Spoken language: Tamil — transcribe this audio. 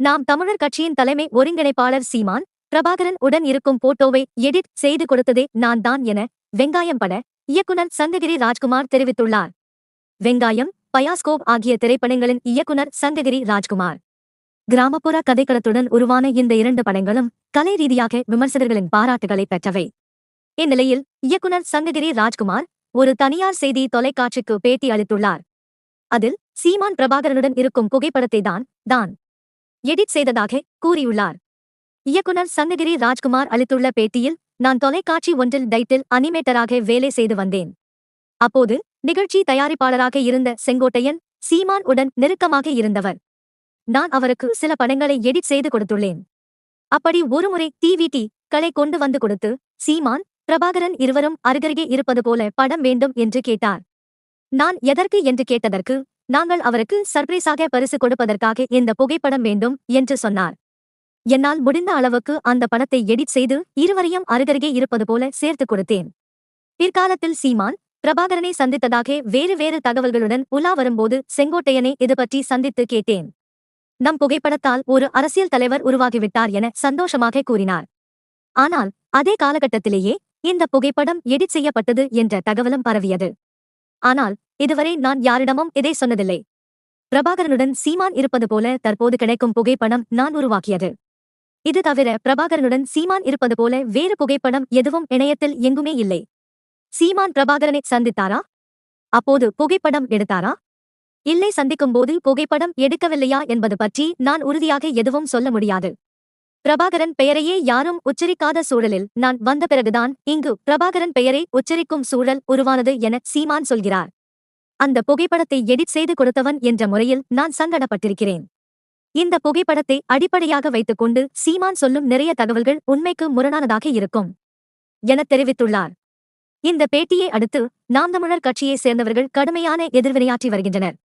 நாம் தமிழர் கட்சியின் தலைமை ஒருங்கிணைப்பாளர் சீமான் பிரபாகரன் உடன் இருக்கும் போட்டோவை எடிட் செய்து கொடுத்ததே நான் தான் என வெங்காயம் பட இயக்குனர் சங்ககிரி ராஜ்குமார் தெரிவித்துள்ளார். வெங்காயம் பயாஸ்கோப் ஆகிய திரைப்படங்களின் இயக்குனர் சங்ககிரி ராஜ்குமார். கிராமப்புற கதைக்களத்துடன் உருவான இந்த இரண்டு படங்களும் கலை ரீதியாக விமர்சகர்களின் பாராட்டுகளை பெற்றவை. இந்நிலையில் இயக்குனர் சங்ககிரி ராஜ்குமார் ஒரு தனியார் செய்தி தொலைக்காட்சிக்கு பேட்டி அளித்துள்ளார். அதில் சீமான் பிரபாகரனுடன் இருக்கும் புகைப்படத்தை தான் தான் எடிட் செய்ததாக கூறியுள்ளார். இயக்குனர் சங்ககிரி ராஜ்குமார் அளித்துள்ள பேட்டியில் நான் தொலைக்காட்சி ஒன்றில் டைட்டில் அனிமேட்டராக வேலை செய்து வந்தேன். அப்போது நிகழ்ச்சி தயாரிப்பாளராக இருந்த செங்கோட்டையன் சீமான் உடன் நெருக்கமாக இருந்தவர். நான் அவருக்கு சில படங்களை எடிட் செய்து கொடுத்துள்ளேன். அப்படி ஒருமுறை டிவிடி களை கொண்டு வந்து கொடுத்து சீமான் பிரபாகரன் இருவரும் அருகருகே இருப்பது போல படம் வேண்டும் என்று கேட்டார். நான் எதற்கு என்று கேட்டதற்கு நாங்கள் அவருக்கு சர்ப்ரைஸாக பரிசு கொடுப்பதற்காக இந்த புகைப்படம் வேண்டும் என்று சொன்னார். என்னால் முடிந்த அளவுக்கு அந்த படத்தை எடிட் செய்து இருவரையும் அருகருகே இருப்பது போல சேர்த்து கொடுத்தேன். பிற்காலத்தில் சீமான் பிரபாகரனை சந்தித்ததாக வேறு வேறு தகவல்களுடன் உலா வரும்போது செங்கோட்டையனை இது பற்றி சந்தித்து கேட்டேன். நம் புகைப்படத்தால் ஒரு அரசியல் தலைவர் உருவாகிவிட்டார் என சந்தோஷமாக கூறினார். ஆனால் அதே காலகட்டத்திலேயே இந்த புகைப்படம் எடிட் செய்யப்பட்டது என்ற தகவலும் பரவியது. ஆனால் இதுவரை நான் யாரிடமும் இதை சொன்னதில்லை. பிரபாகரனுடன் சீமான் இருப்பது போல தற்போது கிடைக்கும் புகைப்படம் நான் உருவாக்கியது. இது தவிர பிரபாகரனுடன் சீமான் இருப்பது போல வேறு புகைப்படம் எதுவும் இணையத்தில் எங்குமே இல்லை. சீமான் பிரபாகரனை சந்தித்தாரா? அப்போது புகைப்படம் எடுத்தாரா? இல்லை சந்திக்கும்போது புகைப்படம் எடுக்கவில்லையா என்பது பற்றி நான் உறுதியாக எதுவும் சொல்ல முடியாது. பிரபாகரன் பெயரையே யாரும் உச்சரிக்காத சூழலில் நான் வந்த பிறகுதான் இங்கு பிரபாகரன் பெயரை உச்சரிக்கும் சூழல் உருவானது என சீமான் சொல்கிறார். அந்த புகைப்படத்தை எடிட் செய்து கொடுத்தவன் என்ற முறையில் நான் சங்கடப்பட்டிருக்கிறேன். இந்த புகைப்படத்தை அடிப்படையாக வைத்துக்கொண்டு சீமான் சொல்லும் நிறைய தகவல்கள் உண்மைக்கு முரணானதாக இருக்கும் என தெரிவித்துள்ளார். இந்த பேட்டியை அடுத்து நாம் தமிழர் கட்சியைச் சேர்ந்தவர்கள் கடுமையான எதிர்வினையாற்றி வருகின்றனர்.